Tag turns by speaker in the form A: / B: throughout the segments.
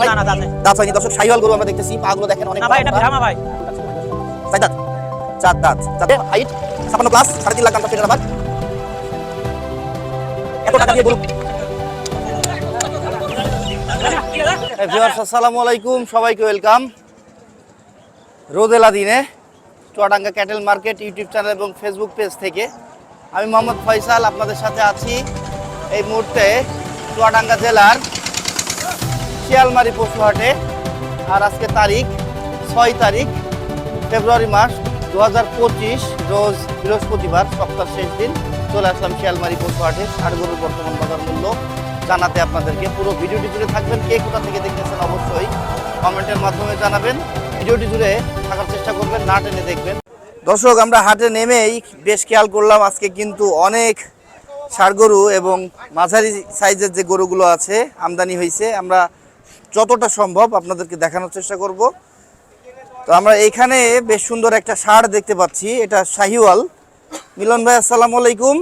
A: ভাই
B: না দাঁত
A: হয়নি দর্শক শাহিওয়াল গরু আমরা দেখতেছি পাগুলো দেখেন অনেক
B: ভাই এটা। ব্রাহ্মা ভাই।
A: দাঁত চার দাঁত চার হাইট ছাপান্ন প্লাস সাড়ে তিন লাখ দাম চাচ্ছে আবার এত টাকা দিয়ে গরু ভিউয়ার্স আসসালামু আলাইকুম সবাইকে ওয়েলকাম। রোদেলা দিনে Chuadanga cattle market YouTube channel এবং ফেসবুক পেজ থেকে আমি মোহাম্মদ ফয়সাল আপনাদের সাথে আছি। এই মুহূর্তে চুয়াডাঙ্গা জেলার শিয়ালমারি পশুহাটে। আর আজকে তারিখ, ছয় তারিখ, ফেব্রুয়ারি মাস দু হাজার পঁচিশ, রোজ বৃহস্পতিবার সপ্তাহ শেষ দিন, চলে আসলাম শিয়ালমারি পশুহাটে। ষাট গরুর বর্তমান বাজার মূল্য জানাতে আপনাদেরকে। পুরো ভিডিওটি জুড়ে থাকবেন। কে কোথা থেকে দেখতেছেন অবশ্যই কমেন্টের মাধ্যমে জানাবেন। ভিডিওটি জুড়ে থাকার চেষ্টা করবেন, না টেনে দেখবেন। দর্শক, আমরা হাটে নেমেই বেশ খেয়াল করলাম, আজকে কিন্তু অনেক ষাড় গরু এবং মাঝারি সাইজের যে গরুগুলো আছে, আমদানি হয়েছে আমরা যতটা সম্ভব আপনাদেরকে দেখানোর চেষ্টা করব। তো আমরা এইখানে বেশ সুন্দর একটা ষাড় দেখতে পাচ্ছি এটা শাহিওয়াল। মিলন ভাই আসসালামু আলাইকুম।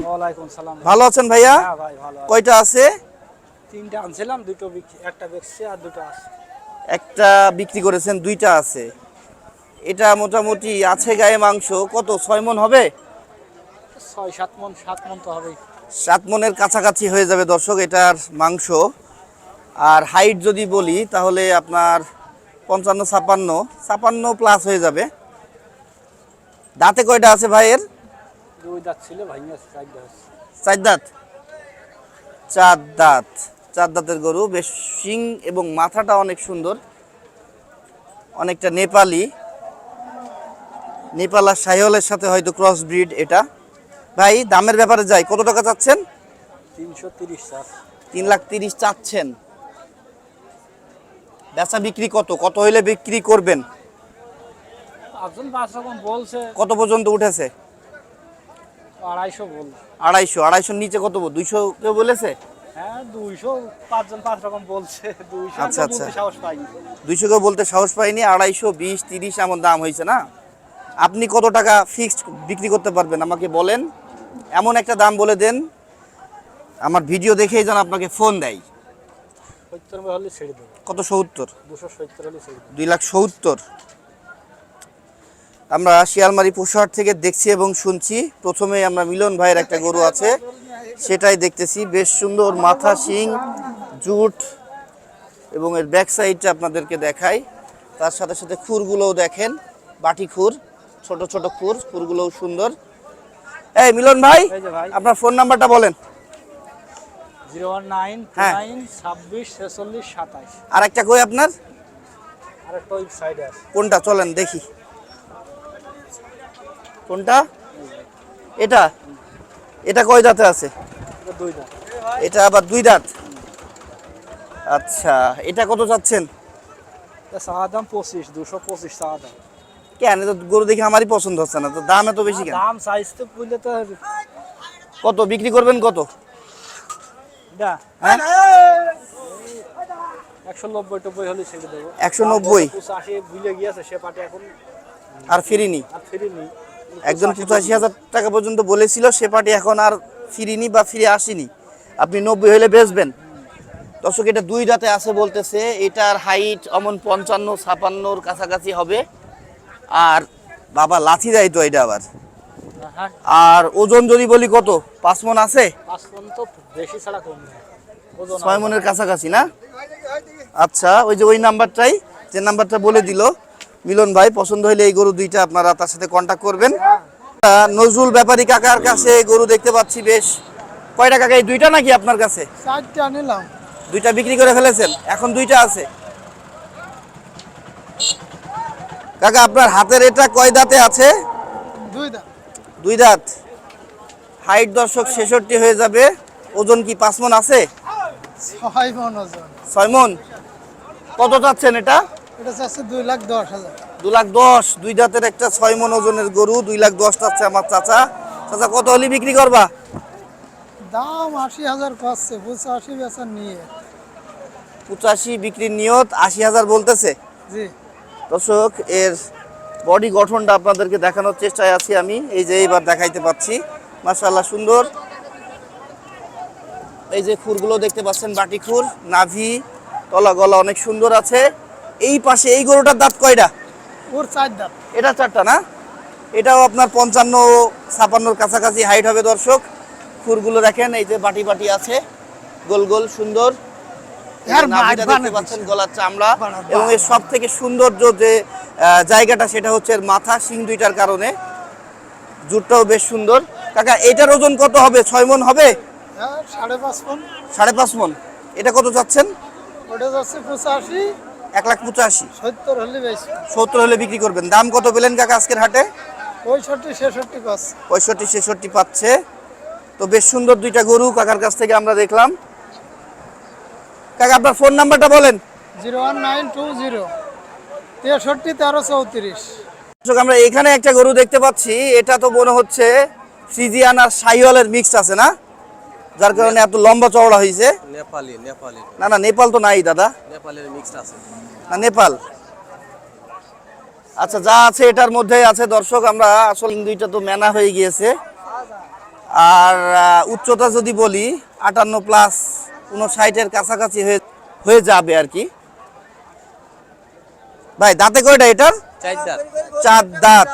A: ভালো আছেন ভাইয়া?
B: হ্যাঁ
A: কয়টা আছে?
B: তিনটা আনছিলাম দুটো বিক্রি একটা বেচছে আর দুটো আছে।
A: একটা বিক্রি করেছেন দুইটা আছে। এটা মোটামুটি আছে গায়ে মাংস কত ছয় মন হবে?
B: ছয় সাত মন সাত মন তো হবেই।
A: সাত মনের কাছাকাছি হয়ে যাবে দর্শক এটার মাংস। আর হাইট যদি বলি তাহলে আপনার পঞ্চান্ন ছাপান্ন ছাপান্ন প্লাস হয়ে যাবে। দাঁতে কয়টা আছে ভাইয়ের?
B: চার দাঁত
A: চার দাঁত? চার দাঁতের গরু বেশ শিং এবং মাথাটা অনেক সুন্দর। অনেকটা নেপালি। নেপাল আর সাহিওয়ালের সাথে হয়তো ক্রস ব্রিড এটা। ভাই দামের ব্যাপারে যাই কত টাকা চাচ্ছেন?
B: তিনশো তিরিশ
A: তিন লাখ তিরিশ চাচ্ছেন। বেচা বিক্রি কত? কত হইলে বিক্রি করবেন? কত পর্যন্ত উঠেছে?
B: আড়াইশো বল
A: আড়াইশো। আড়াইশোর নিচে কত দুইশো কেউ বলেছে?
B: হ্যাঁ
A: আচ্ছা, আচ্ছা। দুইশো কেউ বলতে সাহস পাইনি। আড়াইশো বিশ তিরিশ এমন দাম হয়েছে না? আপনি কত টাকা ফিক্সড বিক্রি করতে পারবেন? আমাকে বলেন। এমন একটা দাম বলে দেন। আমার ভিডিও দেখেই যেন আপনাকে ফোন দেয়।
B: সত্তর হলে ছেড়ে দেবো।
A: কত সত্তর?
B: দুশো সত্তর হলে ছেড়ে দেবো।
A: দুই লাখ সত্তর। আমরা শিয়ালমারি পশুহাট থেকে দেখছি এবং শুনছি। প্রথমে আমরা মিলন ভাইয়ের একটা গরু আছে সেটাই দেখতেছি। বেশ সুন্দর মাথা শিং জুট এবং এর ব্যাক সাইডটা আপনাদেরকে দেখাই। তার সাথে সাথে খুরগুলোও দেখেন বাটি খুর ছোট ছোট খুর খুরগুলোও সুন্দর। এই মিলন ভাই
B: ভাই।
A: আপনার ফোন নাম্বারটা বলেন।
B: জিরো ওয়ান নাইন
A: হ্যাঁ।
B: নাইন ছাব্বিশ ছেচল্লিশ সাতাইশ।
A: আর একটা কই আপনার?
B: আর একটা ওই সাইডে আছে।
A: কোনটা? চলেন দেখি। কোনটা? এটা? এটা কয় দাঁতে আছে?
B: এটা দুই দাঁত।
A: এটা আবার দুই দাঁত? আচ্ছা এটা কত চাচ্ছেন?
B: চাওয়া দাম পঁচিশ দুশো পঁচিশ চাওয়া দাম।
A: কেন? তো গরু দেখে আমারই পছন্দ হচ্ছে না। তো দাম এত বেশি কেন?
B: দাম সাইজ তো বুঝলে তো
A: কত? বিক্রি করবেন কত? আর ফিরিনি।
B: আর ফিরিনি।
A: একজন পঁচাশি হাজার টাকা পর্যন্ত বলেছিল সে পার্টি এখন আর ফিরিনি বা ফিরে আসেনি। আপনি নব্বই হলে বেচবেন। দর্শক এটা দুই দাঁতে আছে বলতেছে এটার হাইট অমন পঞ্চান্ন ছাপান্নর কাছাকাছি হবে। আর বাবা লাথি দেয় তো এটা আবার। আর ওজন যদি বলি কত? পাঁচ মন আছে? ছয় মনের কাছাকাছি না? আচ্ছা ওই যে ওই নাম্বারটাই যে নাম্বারটা বলে দিল। মিলন ভাই পছন্দ হলে এই গরু দুইটা আপনারা তার সাথে কন্ট্যাক্ট করবেন। নজরুল ব্যাপারী কাকার কাছে গরু দেখতে পাচ্ছি বেশ। কয়টা কাকা এই দুইটা নাকি আপনার কাছে?
B: চারটা নিলাম।
A: দুইটা বিক্রি করে ফেলেছেন? এখন দুইটা আছে। কাকা আপনার হাতের এটা কয় দাঁতে আছে?
B: দুই
A: দাঁত। হাইট দর্শক ছেষট্টি হয়ে যাবে। ওজন কি পাঁচ মন আছে?
B: ছয় মন ওজন।
A: ছয় মন। কত চাচ্ছেন এটা?
B: এটা চাচ্ছে দুই লাখ দশ হাজার।
A: দু লাখ দশ। দুই দাঁতের একটা ছয় মন ওজনের গরু দুই লাখ দশ চাচ্ছে আমার চাচা। চাচা কত হলি বিক্রি করবা?
B: দাম আশি হাজার করছে পঁচাশি বেচার নিয়ে।
A: পঁচাশি বিক্রির নিয়ত আশি হাজার বলতেছে।
B: জি।
A: দর্শক এর বডি গঠনটা আপনাদেরকে দেখানোর চেষ্টায় আছি আমি। এই যে এইবার দেখাইতে পাচ্ছি। মাশাআল্লাহ সুন্দর। এই যে খুরগুলো দেখতে পাচ্ছেন বাটি খুর নাভি তলা গলা অনেক সুন্দর আছে। এই পাশে এই গরুটার দাঁত কয়টা?
B: ওর চার দাঁত।
A: এটা চারটা না? এটাও আপনার পঞ্চান্ন ছাপান্নর কাছাকাছি হাইট হবে দর্শক। খুরগুলো দেখেন এই যে বাটি বাটি আছে। গোল গোল সুন্দর। গলার চামড়া। এবং এর সব থেকে সৌন্দর্য যে জায়গাটা সেটা হচ্ছে এর মাথা শিং দুইটার কারণে। জুটটাও বেশ সুন্দর। কাকা এটার ওজন কত হবে? ছয় মন হবে?
B: হ্যাঁ সাড়ে পাঁচ
A: মন। এটা কত চাচ্ছেন? এক লাখ পঁচাশি।
B: সত্তর হলে
A: বিক্রি করবেন। দাম কত পেলেন কাকা আজকের হাটে?
B: পঁয়ষট্টি ছেষট্টি
A: পাচ্ছে। তো বেশ সুন্দর দুইটা গরু কাকার কাছ থেকে আমরা দেখলাম। কাকা আপনার ফোন নাম্বারটা বলেন।
B: Zero one nine two zero. তেষট্টি তেরো চৌত্রিশ।
A: আমরা এখানে একটা গরু দেখতে পাচ্ছি। এটা তো মনে হচ্ছে ফ্রিজিয়ান আর সাইওয়ালের মিক্স আছে না? যার কারণে এত লম্বা চওড়া হয়েছে
C: নেপালি নেপালি।
A: না না নেপাল তো নাই দাদা।
C: নেপালের মিক্সড আছে।
A: না নেপাল। আচ্ছা যা আছে এটার মধ্যে আছে দর্শক আমরা আসলে দুইটা তো মেনা হয়ে গিয়েছে। আর উচ্চতা যদি বলি আটান্ন প্লাস উনষাটের কাছাকাছি হয়ে হয়ে যাবে আর কি। ভাই দাঁতে কয়টা এটার? চার দাঁত।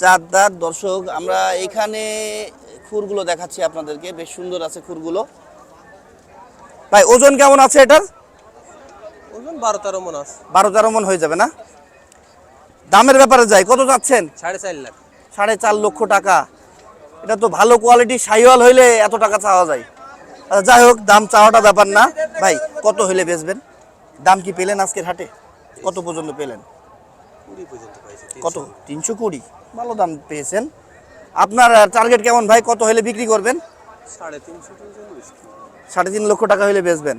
A: চার দাঁত। দর্শক আমরা এখানে খুরগুলো দেখাচ্ছি আপনাদেরকে। বেশ সুন্দর আছে খুরগুলো। ভাই ওজন কেমন আছে এটার?
C: ওজন বারো তেরো মন আছে।
A: বারো তেরো মন হয়ে যাবে না? দামের ব্যাপারে যাই কত চাচ্ছেন
C: সাড়ে চার লাখ।
A: সাড়ে চার লক্ষ টাকা। এটা তো ভালো কোয়ালিটি সাইওয়াল হইলে এত টাকা চাওয়া যায়। আচ্ছা, যাই হোক দাম চাওয়াটা ব্যাপার না। ভাই কত হইলে বেচবেন? দাম কি পেলেন আজকের হাটে? কত পর্যন্ত পেলেন? কত? তিনশো কুড়ি। ভালো দাম পেয়েছেন। আপনার টার্গেট কেমন ভাই? কত হলে বিক্রি করবেন?
C: সাড়ে
A: তিন লক্ষ টাকা হলে বেচবেন।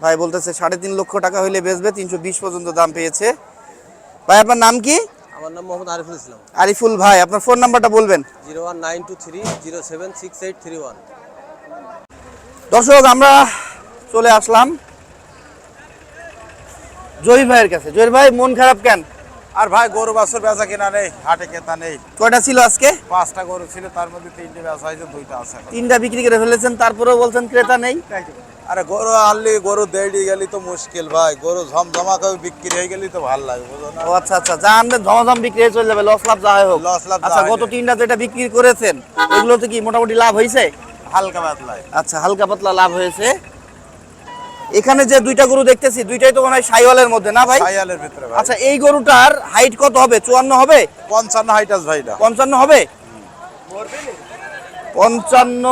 A: ভাই বলতেছে সাড়ে তিন লক্ষ টাকা হলে বেচবে তিনশো বিশ পর্যন্ত দাম পেয়েছে। ভাই আপনার নাম কি?
C: আমার নাম মোহাম্মদ আরিফুল ইসলাম।
A: আরিফুল ভাই আপনার ফোন নাম্বারটা বলবেন।
C: Zero one nine two three zero seven six eight three one.
A: দর্শক আমরা চলে আসলাম। জহির ভাইয়ের কাছে। জহির ভাই মন খারাপ কেন?
D: আর ভাই গরু বাছুর বেচা কিনা নেই হাটে কেতা নেই।
A: কয়টা ছিল আজকে?
D: পাঁচটা গরু ছিল তার মধ্যে তিনটে বেচা হয়েছে দুইটা আছে
A: তিনটা বিক্রি করে ফেলেছেন তারপরেও বলছেন ক্রেতা নেই।
D: আরে গরু আনলি গরু দেড়ি গেলি তো মুশকিল ভাই। গরু ঝমঝমা করে বিক্রি হয়ে গেলি তো ভালো লাগে বুঝো না?
A: ও আচ্ছা আচ্ছা যা আনবেন ঝমাঝম বিক্রি হয়ে চলে যাবে লস লাভ যা হোক।
D: লস লাভ
A: আচ্ছা গত। তিনটা যেটা বিক্রি করেছেন এগুলোতে কি মোটামুটি লাভ হয়েছে?
D: হালকা পাতলা
A: আচ্ছা হালকা পাতলা লাভ হয়েছে। এখানে যে দুইটা গরু দেখতেছি দুইটাই তো মনে হয় সাইওয়ালের মধ্যে না ভাই?
D: সাইয়ালের ভিতরে ভাই।
A: আচ্ছা এই গরুটার হাইট কত হবে? চুয়ান্ন হবে?
D: পঞ্চান্ন হাইটাস ভাইটা।
A: পঞ্চান্ন হবে? পঞ্চান্ন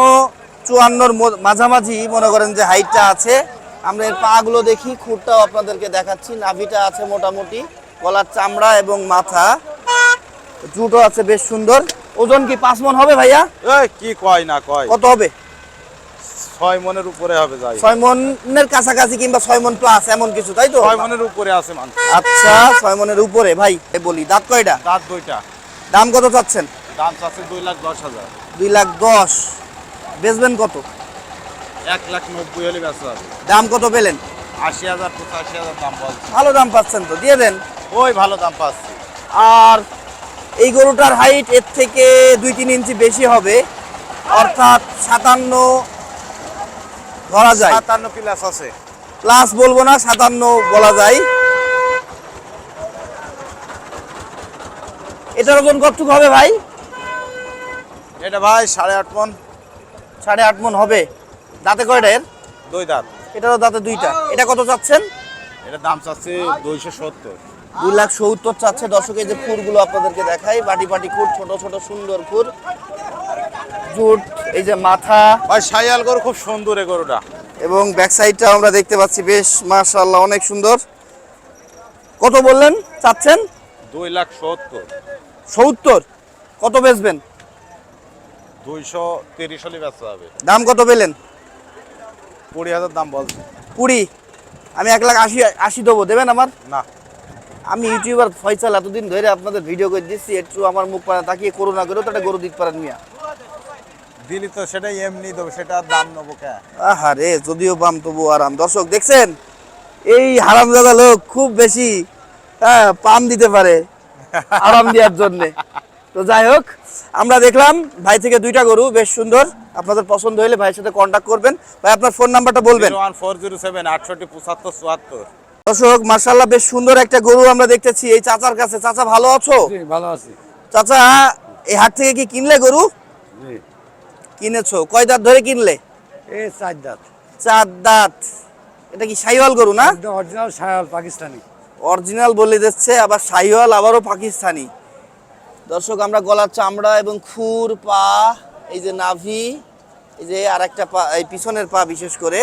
A: চুয়ান্নর মো- মাঝামাঝি মনে করেন যে হাইটটা আছে। আমরা এর পাগুলো দেখি খুঁটটাও আপনাদেরকে দেখাচ্ছি। নাভিটা আছে মোটামুটি গলার চামড়া এবং মাথা। জুটও আছে বেশ সুন্দর। ওজন কি পাঁচ মন হবে ভাইয়া?
D: এই কি কয় না কয়।
A: কত হবে?
D: ছয় মনের উপরে হবে যাই
A: ছয় মনের কাছাকাছি কিংবা ছয় মন প্লাস এমন কিছু তাই তো?
D: ছয় মনের উপরে আছে
A: আচ্ছা ছয় মনের উপরে ভাই বলি দাঁত কয়টা?
D: দাঁত দুইটা।
A: দাম কত চাচ্ছেন?
D: দাম চাচ্ছে দুই লাখ দশ হাজার।
A: দুই লাখ দশ। বেচবেন কত?
D: এক লাখ নব্বই হলে বেচা
A: দাম কত পেলেন?
D: আশি হাজার পঁচাশি হাজার দাম বলছে।
A: ভালো দাম পাচ্ছেন তো দিয়ে দেন।
D: ওই ভালো দাম পাচ্ছে।
A: আর এই গরুটার হাইট এর থেকে দুই তিন ইঞ্চি বেশি হবে। অর্থাৎ সাতান্ন ধরা যায়।
D: সাতান্ন প্লাস আছে।
A: প্লাস বলব না সাতান্ন বলা যায়। এটার ওজন কতটুকু হবে ভাই?
D: এটা ভাই সাড়ে আট মন।
A: সাড়ে আট মন হবে। দাঁতে কয়টা এর?
D: দুই দাঁত।
A: এটারও দাঁতে দুইটা। এটা কত চাচ্ছেন?
D: এটা দাম চাচ্ছে দুইশো সত্তর।
A: দুই লাখ সত্তর চাচ্ছে দর্শক যে খুরগুলো আপনাদেরকে দেখাই বাটি বাটি খুর ছোট ছোট সুন্দর খুর। জুট এই যে মাথা।
D: ভাই সাইয়াল গরু খুব সুন্দর এই গরুটা।
A: এবং ব্যাক সাইডটা আমরা দেখতে পাচ্ছি বেশ মাশাআল্লাহ অনেক সুন্দর। কত বললেন চাচ্ছেন?
D: দুই লাখ সত্তর।
A: সত্তর? কত বেচবেন?
D: দুইশো তিরিশ হলে বেচা হবে
A: দাম কত পেলেন?
D: কুড়ি হাজার দাম বলছে।
A: কুড়ি? আমি এক লাখ আশি আশি দেবো দেবেন আমার?
D: না।
A: আমি ইউটিউবার ফয়সাল এতদিন ধরে আপনাদের ভিডিও করে দিচ্ছি একটু আমার মুখ পানে তাকিয়ে করোনা করেও তো একটা গরু দিতে পারেন মিয়া।
D: দিলি তো সেটাই এমনি দেবো সেটার দাম নেব কে?
A: আহারে যদিও বাম তবু আরাম। দর্শক দেখছেন? এই হারামজাদা লোক খুব বেশি হ্যাঁ পাম দিতে পারে আরাম দেওয়ার জন্য। তো যাই হোক আমরা দেখলাম ভাই থেকে দুইটা গরু বেশ সুন্দর। আপনাদের পছন্দ হলে ভাইয়ের সাথে কন্ট্যাক্ট করবেন। ভাই আপনার ফোন নাম্বারটা বলবেন।
D: ওয়ান ফোর জিরো সেভেন আটষট্টি পঁচাত্তর চুয়াত্তর।
A: দর্শক মার্শাল্লাহ বেশ সুন্দর একটা গরু আমরা দেখতেছি এই চাচার কাছে। চাচা ভালো আছো?
E: ভালো আছি।
A: চাচা এই হাট থেকে কি কিনলে গরু? কিনেছো। কয় দাঁত ধরে কিনলে?
E: এ চার দাঁত।
A: চার দাঁত। এটা কি সাইওয়াল গরু না?
E: অরিজিনাল সায়াল পাকিস্তানি।
A: অরিজিনাল বলে দিচ্ছে আবার সাইওয়াল আবারও পাকিস্তানি। দর্শক আমরা গলার চামড়া এবং খুর পা এই যে নাভি এই যে আর একটা পা এই পিছনের পা বিশেষ করে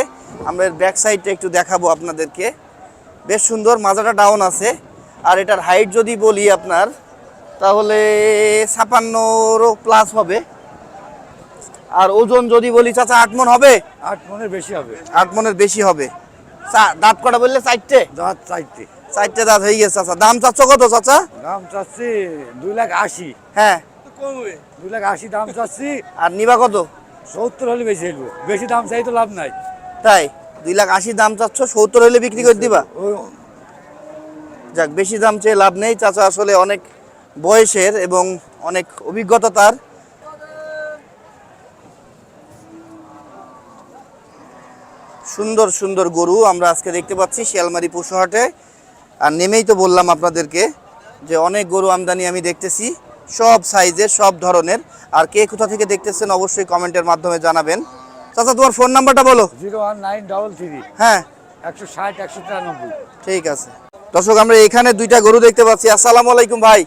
A: আমরা এর ব্যাক সাইডটা একটু দেখাবো আপনাদেরকে। বেশ সুন্দর মাজাটা ডাউন আছে। আর এটার হাইট যদি বলি আপনার তাহলে ছাপান্নরও প্লাস হবে। আর ওজন যদি বলি চাচা আট মন হবে?
E: আট মনের বেশি হবে।
A: আট মনের বেশি হবে। দাঁত কটা বললে চারটে?
E: দাঁত চারটে।
A: চারটে দাঁত হয়ে গেছে চাচা। দাম চাচ্ছ কত চাচা?
E: দাম চাচ্ছি দুই লাখ আশি।
A: হ্যাঁ।
E: দুই লাখ আশি দাম চাচ্ছি।
A: আর নিবা কত?
E: সত্তর হলে বেশি বেশি দাম চাই তো লাভ নাই।
A: তাই? দুই লাখ আশি দাম চাচ্ছ, সত্তর হলে বিক্রি করে দিবা। যাক, বেশি দাম চেয়ে লাভ নেই। চাচা আসলে অনেক বয়সের এবং অনেক অভিজ্ঞতা তার। সুন্দর সুন্দর গরু আমরা আজকে দেখতে পাচ্ছি শিয়ালমারি পশুহাটে। আর নেমেই তো বললাম আপনাদেরকে যে অনেক গরু আমদানি আমি দেখতেছি, সব সাইজের, সব ধরনের। আর কে কোথা থেকে দেখতেছেন অবশ্যই কমেন্টের মাধ্যমে জানাবেন। চাচা তোমার ফোন নাম্বারটা বলো।
E: Zero one nine double three.
A: হ্যাঁ।
E: একশো ষাট একশো তিরানব্বই।
A: ঠিক আছে। দর্শক আমরা এখানে দুইটা গরু দেখতে পাচ্ছি। আসসালামু আলাইকুম ভাই।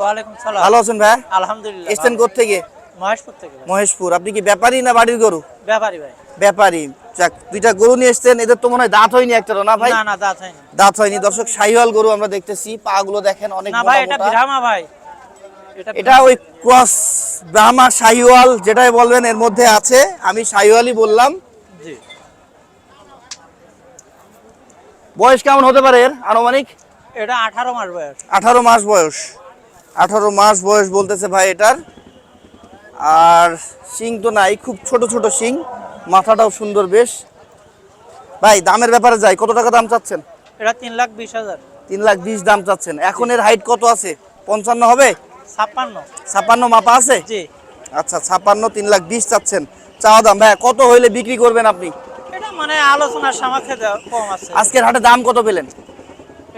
F: ওয়ালাইকুম সালাম।
A: ভালো আছেন ভাই?
F: আলহামদুলিল্লাহ
A: এসছেন থেকে
F: মহেশপুর থেকে
A: মহেশপুর। আপনি কি ব্যাপারী না বাড়ির গরু?
F: ব্যাপারী ভাই।
A: ব্যাপারী। যাক দুইটা গরু নিয়ে এসছেন। এদের তো মনে হয় দাঁত হয়নি একটা না ভাই?
F: না না দাঁত হয়নি।
A: দাঁত হয়নি। দর্শক শাহিওয়াল গরু আমরা দেখতেছি। পা গুলো দেখেন অনেক
F: না ভাই এটা এটা
A: ওই ক্রস ব্রাহ্মা শাহিওয়াল যেটাই বলবেন এর মধ্যে আছে। আমি শাহিওয়ালই বললাম। বয়স কেমন হতে পারে এর আনুমানিক?
F: এটা আঠারো মাস বয়স।
A: আঠারো মাস বয়স। আঠারো মাস বয়স বলতেছে ভাই এটার। আর শিং তো নাই খুব ছোট ছোট শিং। মাথাটাও সুন্দর বেশ। ভাই দামের ব্যাপারে যাই কত টাকা দাম চাচ্ছেন?
F: এটা তিন লাখ বিশ হাজার।
A: তিন লাখ বিশ দাম চাচ্ছেন। এখন এর হাইট কত আছে? পঞ্চান্ন হবে?
F: ছাপ্পান্ন।
A: ছাপ্পান্ন মাপা আছে?
F: জি।
A: আচ্ছা ছাপ্পান্ন তিন লাখ বিশ চাচ্ছেন। চাওয়া দাম ভাই কত হইলে বিক্রি করবেন আপনি?
F: এটা মানে আলোচনার সামাখ্যে কম আছে।
A: আজকের হাটে দাম কত পেলেন?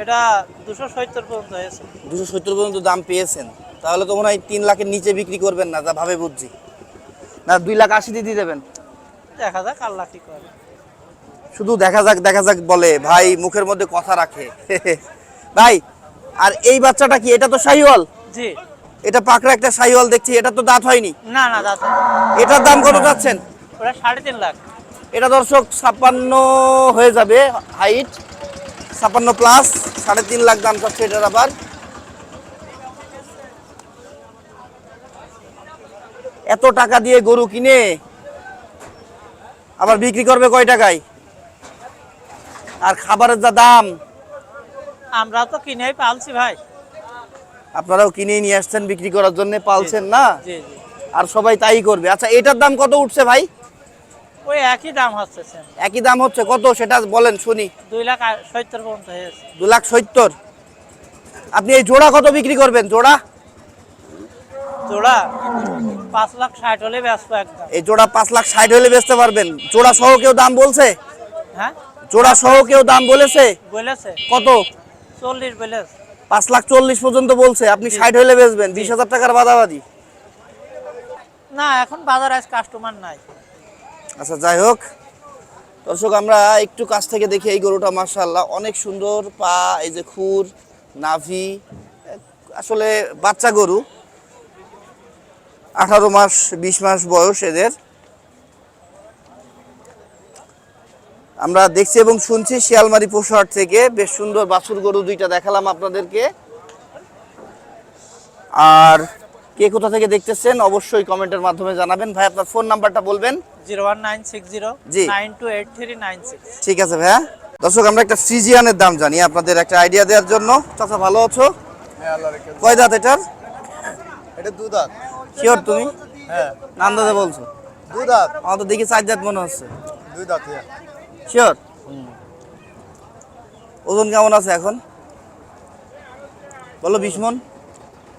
F: এটা দুশো সত্তর পর্যন্ত হয়েছে।
A: দুশো সত্তর পর্যন্ত দাম পেয়েছেন। তাহলে তো মনে হয় তিন লাখের নিচে বিক্রি করবেন না যা ভাবে বুঝছি। না দুই লাখ আশি দিয়ে দেবেন?
F: দেখা যাক আল্লাহ কি করে।
A: শুধু দেখা যাক দেখা যাক বলে ভাই মুখের মধ্যে কথা রাখে। ভাই আর এই বাচ্চাটা কি এটা তো শাহিওয়াল?
F: জি।
A: এটা পাকড়া একটা সাইওয়াল দেখছি এটা তো দাঁত হয়নি।
F: না না দাঁত
A: এটার দাম কত যাচ্ছেন?
F: ওটা সাড়ে তিন লাখ।
A: এটা দর্শক ছাপ্পান্ন হয়ে যাবে হাইট ছাপ্পান্ন প্লাস সাড়ে তিন লাখ দাম চাচ্ছে এটার আবার। এত টাকা দিয়ে গরু কিনে আবার বিক্রি করবে কয় টাকায়? আর খাবারের যা দাম।
F: আমরা তো কিনেই পালছি ভাই।
A: আপনারাও কিনে নিয়ে আসছেন বিক্রি করার জন্য পালছেন না? আর সবাই তাই করবে। আচ্ছা এটার দাম কত উঠছে ভাই?
F: ওই একই দাম হচ্ছে
A: একই দাম হচ্ছে কত? সেটা বলেন শুনি।
F: দুই লাখ সত্তর পর্যন্ত হয়েছে
A: দু লাখ সত্তর। আপনি এই জোড়া কত বিক্রি করবেন জোড়া?
F: জোড়া পাঁচ লাখ ষাট হলে একদম।
A: এই জোড়া পাঁচ লাখ ষাট হলে বেচতে পারবেন। জোড়া সহ কেউ দাম বলছে?
F: হ্যাঁ?
A: জোড়া সহ কেউ দাম বলেছে?
F: বলেছে।
A: কত?
F: চল্লিশ বলেছে।
A: পাঁচ লাখ চল্লিশ পর্যন্ত বলছে আপনি ষাট হলে বেচবেন বিশ হাজার টাকার বাদাবাদি।
F: না এখন বাজারে আজ কাস্টমার নাই।
A: আচ্ছা যাই হোক। দর্শক আমরা একটু কাছ থেকে দেখি এই গরুটা মার্শাল্লাহ অনেক সুন্দর পা এই যে খুর নাভি আসলে বাচ্চা গরু। আঠারো মাস বিশ মাস বয়স এদের। আমরা দেখছি এবং শুনছি শিয়ালমারি পশুহাট থেকে। বেশ সুন্দর বাছুর গরু দুইটা দেখালাম আপনাদেরকে। আর কে কোথা থেকে দেখতেছেন অবশ্যই কমেন্টের মাধ্যমে জানাবেন। ভাই আপনার ফোন নাম্বারটা বলবেন?
F: Zero one nine six zero
A: জি।
F: Nine two eight three nine six.
A: ঠিক আছে ভাইয়া। দর্শক আমরা একটা ফ্রিজিয়ানের দাম জানি আপনাদের একটা আইডিয়া দেওয়ার জন্য। চাচা ভালো আছো? কয় দাঁত এটার?
D: এটা দু দাঁত।
A: শিওর তুমি?
D: হ্যাঁ।
A: নাম দাদা বলছো?
D: দু দাঁত।
A: আমার তো দেখি চার দাঁত মনে হচ্ছে।
D: দুই দাঁত হ্যাঁ।
A: শিওর ওজন কেমন আছে এখন? বলো বিশ মন।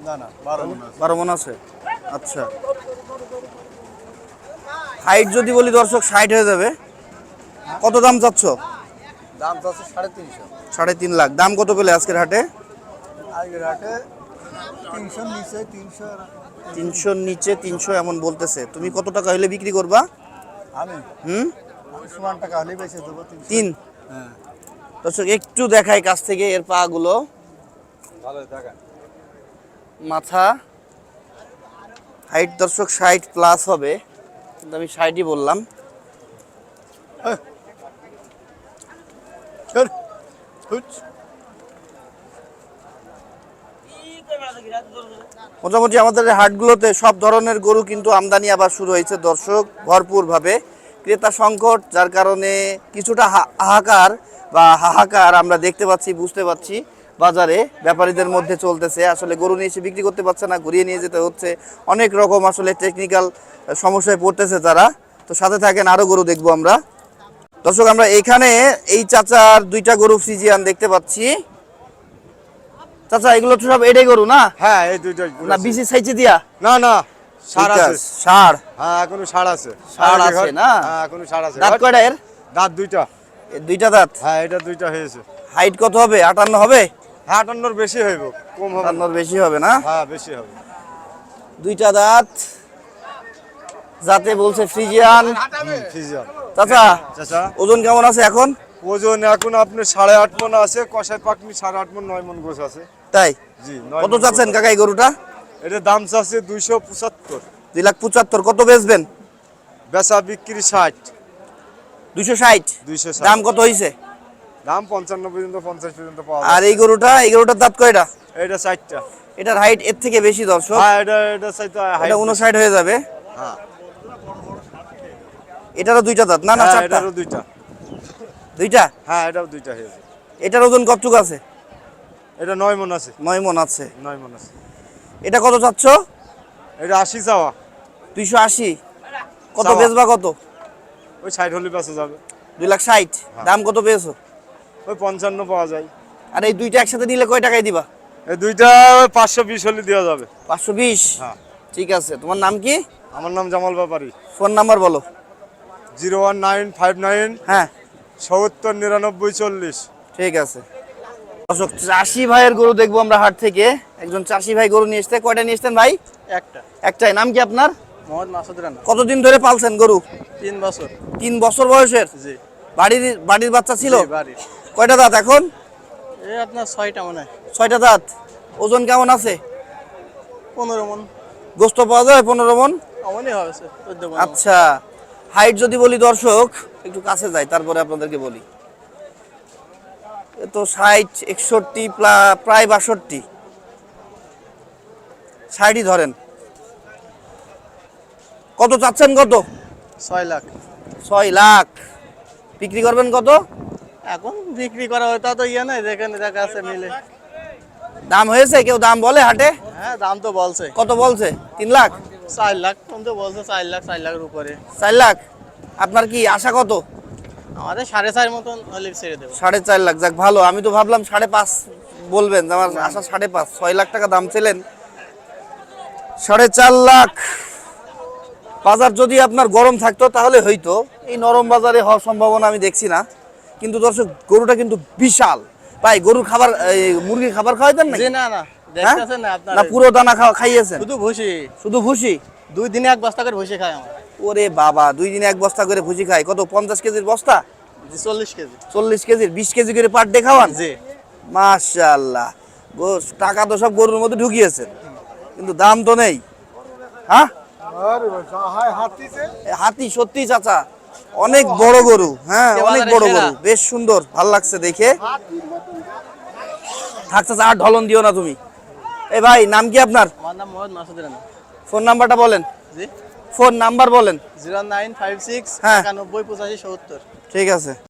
G: না না বারো মন আছে।
A: আচ্ছা। হাইট যদি বলি দর্শক ষাট হয়ে যাবে। কত দাম চাচ্ছ?
G: দাম সাড়ে তিনশো।
A: সাড়ে তিন লাখ। দাম কত পেলে আজকের হাটে?
G: আগের হাটে তিনশো নিচে তিনশো
A: তিনশোর নিচে তিনশো এমন বলতেছে। তুমি কত টাকা হলে বিক্রি করবা?
G: আমি?
A: হুম?
G: সমান টাকা হলেই বেঁচে দেবো
A: তিন?
G: হ্যাঁ।
A: দর্শক একটু দেখাই কাছ থেকে এর পা গুলো মাথা। হাইট দর্শক ষাট প্লাস হবে। কিন্তু আমি ষাটই বললাম। মোটামুটি আমাদের হাটগুলোতে সব ধরনের গরু কিন্তু আমদানি আবার শুরু হয়েছে দর্শক ভরপুরভাবে। ক্রেতা সংকট যার কারণে কিছুটা হাহাকার বা হাহাকার আমরা দেখতে পাচ্ছি বুঝতে পাচ্ছি বাজারে ব্যাপারীদের মধ্যে চলতেছে। আসলে গরু নিয়ে এসে বিক্রি করতে পারছে না ঘুরিয়ে নিয়ে যেতে হচ্ছে। অনেক রকম আসলে টেকনিক্যাল সমস্যায় পড়তেছে তারা। তো সাথে থাকেন আরও গরু দেখব আমরা। দর্শক আমরা এখানে এই চাচার দুইটা গরু ফ্রিজিয়ান দেখতে পাচ্ছি। চাচা এগুলো তো সব এডে গরু না?
G: হ্যাঁ এই দুইটাই।
A: না বিসি সাইজে দিয়া?
G: না না। সার আছে।
A: আছে,
G: হ্যাঁ এখনও সার আছে।
A: ষাঁড় আছে না?
G: হ্যাঁ এখনও সার আছে।
A: দাঁত কয়টা এর?
G: দাঁত দুইটা।
A: দুইটা দাঁত?
G: হ্যাঁ এটা দুইটা হয়েছে।
A: হাইট কত হবে? আটান্ন হবে?
G: হ্যাঁ আটান্নর বেশি হইব কম হবে
A: আটান্নর বেশি হবে না?
G: হ্যাঁ বেশি হবে।
A: দুইটা দাঁত। যাতে বলছে ফ্রিজিয়ান।
G: ফিজিয়ান
A: চাচা
G: চাচা।
A: ওজন কেমন আছে এখন?
G: ওজন এখন আপনি সাড়ে আট মন আছে কষাই পাকনি সাড়ে আট মন নয় মন গোছ আছে।
A: তাই?
G: জি
A: কত চাচ্ছেন
G: গোছ।
A: কাকা এই গরুটা?
G: এটা দাম চাচ্ছে দুইশো পঁচাত্তর।
A: দুই লাখ পঁচাত্তর কত বেচবেন?
G: বেচা বিক্রি ষাট।
A: দুইশো ষাট?
G: দুইশো
A: দাম কত হয়েছে
G: দাম পঞ্চান্ন পর্যন্ত পঞ্চাশ পর্যন্ত পাওয়া
A: আর এই গরুটা এই গরুটার দাঁত কয়টা?
G: এটা ষাটটা
A: এটার হাইট এর থেকে বেশি দর্শক।
G: হ্যাঁ এটা এটা চাইতে
A: এটা উনষাট হয়ে যাবে।
G: হ্যাঁ।
A: এটারও দুইটা দাঁত না না
G: হ্যাঁ,
A: চারটা?
G: এটারও দুইটা।
A: দুইটা?
G: হ্যাঁ এটাও দুইটা হয়েছে
A: এটার ওজন কতটুক আছে?
G: এটা নয় মন আছে।
A: নয় মন আছে।
G: নয় মন আছে।
A: এটা কত চাচ্ছ?
G: এটা আশি চাওয়া।
A: দুইশো আশি। কত বেচবা কত?
G: ওই ষাট হলে বেঁচে যাবে।
A: দুই লাখ ষাট। দাম কত পেয়েছ?
G: ওই পঞ্চান্ন পাওয়া যায়।
A: আর এই দুইটা একসাথে নিলে কয় টাকায় দিবা?
G: এই দুইটা পাঁচশো বিশ হলে দেওয়া যাবে।
A: পাঁচশো বিশ?
G: হ্যাঁ।
A: ঠিক আছে। তোমার নাম কি?
G: আমার নাম জামাল ব্যাপারী।
A: ফোন নাম্বার বলো।
G: Zero one nine five nine
A: হ্যাঁ।
G: সত্তর নিরানব্বই চল্লিশ।
A: ঠিক আছে। দর্শক চাষি ভাইয়ের গরু দেখব আমরা হাট থেকে। একজন চাষি ভাই গরু নিয়ে এসতে কয়টা নিয়ে এসতেন ভাই?
C: একটা।
A: একটাই। নাম কি আপনার?
C: মোহাম্মদ মাসুদ রানা।
A: কতদিন ধরে পালছেন গরু?
C: তিন বছর।
A: তিন বছর বয়সের?
C: জি।
A: বাড়ির বাড়ির বাচ্চা ছিল?
C: বাড়ির।
A: কয়টা দাঁত এখন?
C: এই আপনার ছয়টা মনে হয়।
A: ছয়টা দাঁত। ওজন কেমন আছে?
C: পনেরো মন।
A: গোস্ত পাওয়া যায় পনেরো মন?
C: অমনই হবে মন।
A: আচ্ছা। হাইট যদি বলি দর্শক একটু কাছে যাই তারপরে আপনাদেরকে বলি। এ তো ষাট একষট্টি প্রায় বাষট্টি। ষাটই ধরেন। কত চাচ্ছেন কত?
C: ছয় লাখ।
A: ছয় লাখ। বিক্রি করবেন কত?
C: এখন বিক্রি করা হয় তা তো ইয়ে নাই যেখানে দেখা আছে মিলে।
A: দাম হয়েছে? কেউ দাম বলে হাটে?
C: হ্যাঁ দাম তো বলছে।
A: কত বলছে? তিন লাখ?
C: চার লাখ তো বলছে চার লাখ চার লাখের উপরে।
A: চার লাখ। আপনার কি আশা কত?
C: আমাদের সাড়ে চার মতন হলে ছেড়ে দেবো।
A: সাড়ে চার লাখ যাক ভালো। আমি তো ভাবলাম সাড়ে পাঁচ বলবেন আমার আশা সাড়ে পাঁচ ছয় লাখ টাকা দাম ছিলেন। সাড়ে চার লাখ। বাজার যদি আপনার গরম থাকতো তাহলে হইতো। এই নরম বাজারে হওয়ার সম্ভাবনা আমি দেখছি না। কিন্তু দর্শক গরুটা কিন্তু বিশাল। ভাই গরুর খাবার এই, মুরগির খাবার খাওয়াইতেন না
C: না না না
A: না পুরো দানা খাওয়া খাইয়েছেন?
C: শুধু ভুসি
A: শুধু ভুসি
C: দুই দিনে এক বস্তা করে ভুসি খায় আমার।
A: ওরে বাবা দুই দিনে এক বস্তা করে ভুসি খায়। কত পঞ্চাশ কেজির বস্তা?
C: চল্লিশ কেজি।
A: চল্লিশ কেজির বিশ কেজি করে পার ডে খাওয়ান?
C: জি।
A: মাশাআল্লাহ। গোস টাকা তো সব গরুর মধ্যে ঢুকিয়েছেন কিন্তু দাম তো নেই। হ্যাঁ?
H: হায়
A: হাতি সত্যি চাচা অনেক বড় গরু। হ্যাঁ অনেক বড় গরু। বেশ সুন্দর ভালো লাগছে দেখে। থাক চাচা আর ঢলন দিও না তুমি। এ ভাই নাম কি আপনার?
C: আমার নাম মোহাম্মদ মাসুদ রানা।
A: ফোন নাম্বারটা বলেন।
C: জি।
A: ফোন নাম্বার বলেন।
C: জিরো নাইন ফাইভ সিক্স
A: হ্যাঁ।
C: একানব্বই পঁচাশি সত্তর।
A: ঠিক আছে।